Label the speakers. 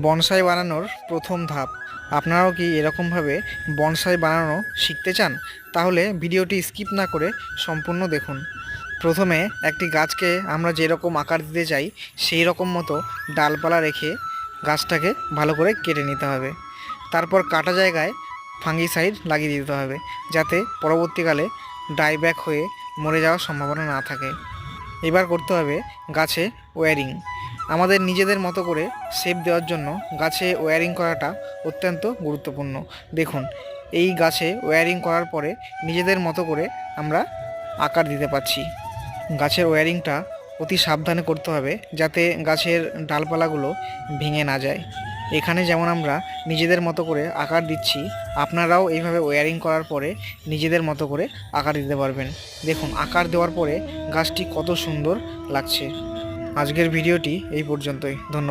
Speaker 1: Bonsai বানানোর প্রথম ধাপ। আপনারাও কি এরকমভাবে বনসাই বানানো শিখতে চান? তাহলে ভিডিওটি স্কিপ না করে সম্পূর্ণ দেখুন। প্রথমে একটি গাছকে আমরা যেরকম আকার দিতে চাই সেই রকম মতো ডালপালা রেখে গাছটাকে ভালো করে কেটে নিতে হবে। তারপর কাটা জায়গায় ফাঙ্গিসাইড লাগিয়ে দিতে হবে, যাতে পরবর্তীকালে ডাইব্যাক হয়ে মরে যাওয়ার সম্ভাবনা না থাকে। এবার করতে হবে গাছে ওয়্যারিং আমাদের নিজেদের মতো করে শেপ দেওয়ার জন্য গাছে ওয়্যারিং করাটা অত্যন্ত গুরুত্বপূর্ণ। দেখুন, এই গাছে ওয়্যারিং করার পরে নিজেদের মতো করে আমরা আকার দিতে পারছি। গাছের ওয়্যারিংটা অতি সাবধানে করতে হবে যাতে গাছের ডালপালাগুলো ভেঙে না যায়। এখানে যেমন আমরা নিজেদের মতো করে আকার দিচ্ছি, আপনারাও এইভাবে ওয়্যারিং করার পরে নিজেদের মতো করে আকার দিতে পারবেন। দেখুন, আকার দেওয়ার পরে গাছটি কত সুন্দর লাগছে। আজকের ভিডিওটি এই পর্যন্তই। ধন্যবাদ।